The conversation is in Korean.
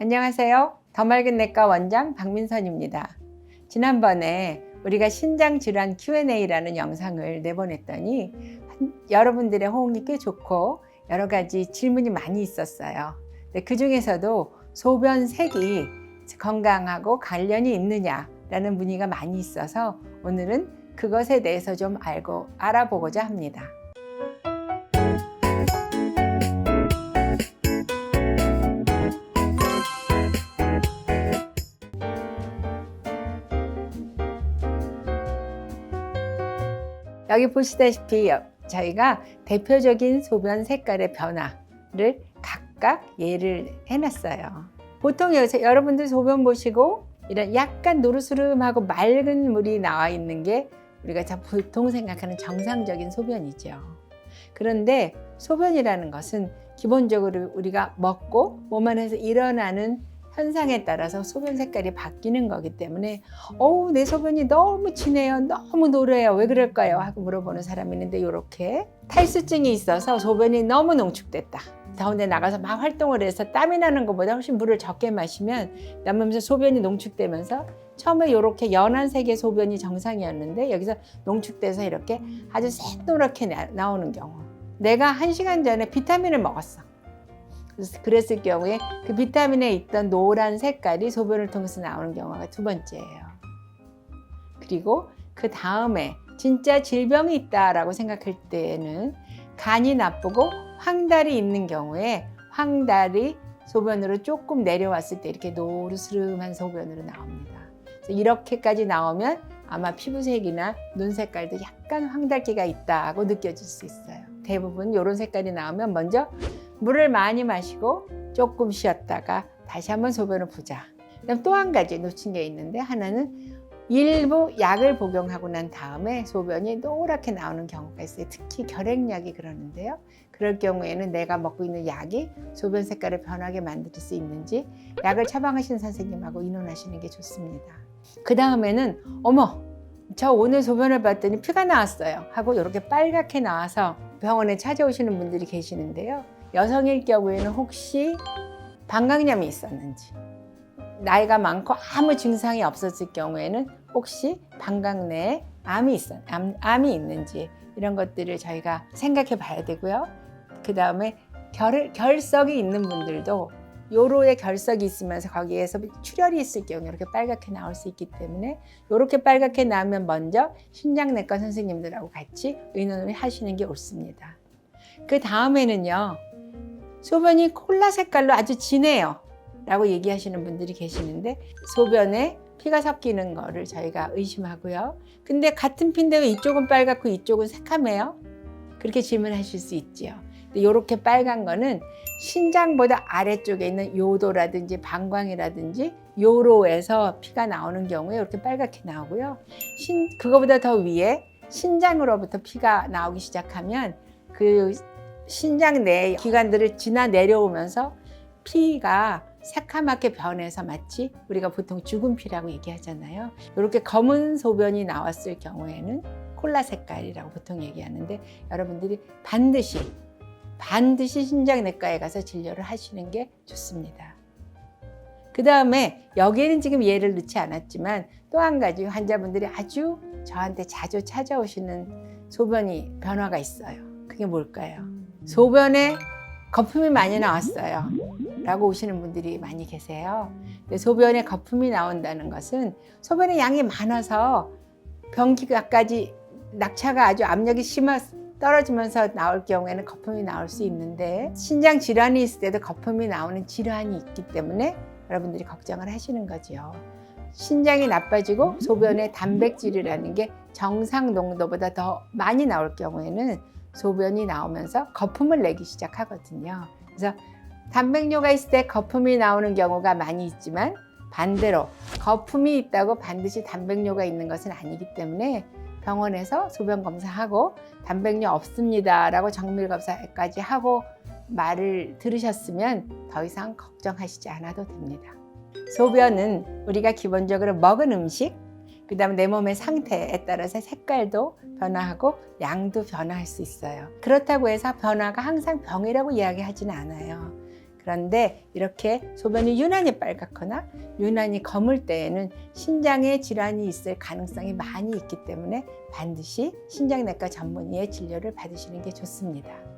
안녕하세요. 더 맑은 내과 원장 박민선입니다. 지난번에 우리가 신장 질환 Q&A라는 영상을 내보냈더니 한- 여러분들의 호응이 꽤 좋고 여러 가지 질문이 많이 있었어요. 그 중에서도 소변 색이 건강하고 관련이 있느냐라는 문의가 많이 있어서 오늘은 그것에 대해서 좀 알고 알아보고자 합니다. 여기 보시다시피 저희가 대표적인 소변 색깔의 변화를 각각 예를 해놨어요. 보통 여기서 여러분들 소변 보시고 이런 약간 노르스름하고 맑은 물이 나와 있는 게 우리가 자 보통 생각하는 정상적인 소변이죠. 그런데 소변이라는 것은 기본적으로 우리가 먹고 몸 안에서 일어나는 현상에 따라서 소변 색깔이 바뀌는 거기 때문에 어우 내 소변이 너무 진해요. 너무 노래요. 왜 그럴까요? 하고 물어보는 사람이 있는데 이렇게 탈수증이 있어서 소변이 너무 농축됐다. 더운데 나가서 막 활동을 해서 땀이 나는 것보다 훨씬 물을 적게 마시면 남으면서 소변이 농축되면서 처음에 이렇게 연한 색의 소변이 정상이었는데 여기서 농축돼서 이렇게 아주 새노랗게 나, 나오는 경우. 내가 한 시간 전에 비타민을 먹었어 그랬을 경우에 그 비타민에 있던 노란 색깔이 소변을 통해서 나오는 경우가 두 번째예요. 그리고 그 다음에 진짜 질병이 있다라고 생각할 때에는 간이 나쁘고 황달이 있는 경우에 황달이 소변으로 조금 내려왔을 때 이렇게 노르스름한 소변으로 나옵니다. 이렇게까지 나오면 아마 피부색이나 눈 색깔도 약간 황달기가 있다고 느껴질 수 있어요. 대부분 이런 색깔이 나오면 먼저 물을 많이 마시고 조금 쉬었다가 다시 한번 소변을 보자. 그다음 또 한 가지 놓친 게 있는데 하나는 일부 약을 복용하고 난 다음에 소변이 노랗게 나오는 경우가 있어요. 특히 결핵약이 그러는데요. 그럴 경우에는 내가 먹고 있는 약이 소변 색깔을 변하게 만들 수 있는지 약을 처방하신 선생님하고 의논하시는 게 좋습니다. 그 다음에는 어머 저 오늘 소변을 봤더니 피가 나왔어요 하고 이렇게 빨갛게 나와서 병원에 찾아오시는 분들이 계시는데요. 여성일 경우에는 혹시 방광염이 있었는지 나이가 많고 아무 증상이 없었을 경우에는 혹시 방광 내에 암이 있었 암, 암이 있는지 이런 것들을 저희가 생각해 봐야 되고요. 그 다음에 결, 결석이 있는 분들도 요로에 결석이 있으면서 거기에서 출혈이 있을 경우 이렇게 빨갛게 나올 수 있기 때문에 이렇게 빨갛게 나오면 먼저 신장내과 선생님들하고 같이 의논을 하시는 게 옳습니다. 그 다음에는요. 소변이 콜라 색깔로 아주 진해요. 라고 얘기하시는 분들이 계시는데 소변에 피가 섞이는 거를 저희가 의심하고요. 근데 같은 피인데 왜 이쪽은 빨갛고 이쪽은 새카매요? 그렇게 질문하실 수 있지요. 이렇게 빨간 거는 신장보다 아래쪽에 있는 요도라든지 방광이라든지 요로에서 피가 나오는 경우에 이렇게 빨갛게 나오고요. 신, 그거보다 더 위에 신장으로부터 피가 나오기 시작하면 그 신장 내 기관들을 지나 내려오면서 피가 새카맣게 변해서 마치 우리가 보통 죽은 피라고 얘기하잖아요. 이렇게 검은 소변이 나왔을 경우에는 콜라 색깔이라고 보통 얘기하는데 여러분들이 반드시 반드시 신장내과에 가서 진료를 하시는 게 좋습니다. 그 다음에 여기에는 지금 예를 넣지 않았지만 또 한 가지 환자분들이 아주 저한테 자주 찾아오시는 소변이 변화가 있어요. 그게 뭘까요? 소변에 거품이 많이 나왔어요. 라고 오시는 분들이 많이 계세요. 소변에 거품이 나온다는 것은 소변의 양이 많아서 변기가까지 낙차가 아주 압력이 심하 떨어지면서 나올 경우에는 거품이 나올 수 있는데 신장 질환이 있을 때도 거품이 나오는 질환이 있기 때문에 여러분들이 걱정을 하시는 거지요. 신장이 나빠지고 소변에 단백질이라는 게 정상 농도보다 더 많이 나올 경우에는 소변이 나오면서 거품을 내기 시작하거든요. 그래서 단백뇨가 있을 때 거품이 나오는 경우가 많이 있지만 반대로 거품이 있다고 반드시 단백뇨가 있는 것은 아니기 때문에 병원에서 소변 검사하고 단백뇨 없습니다라고 정밀 검사까지 하고 말을 들으셨으면 더 이상 걱정하시지 않아도 됩니다. 소변은 우리가 기본적으로 먹은 음식, 그 다음에 내 몸의 상태에 따라서 색깔도 변화하고 양도 변화할 수 있어요. 그렇다고 해서 변화가 항상 병이라고 이야기하지는 않아요. 그런데 이렇게 소변이 유난히 빨갛거나 유난히 검을 때에는 신장에 질환이 있을 가능성이 많이 있기 때문에 반드시 신장내과 전문의의 진료를 받으시는 게 좋습니다.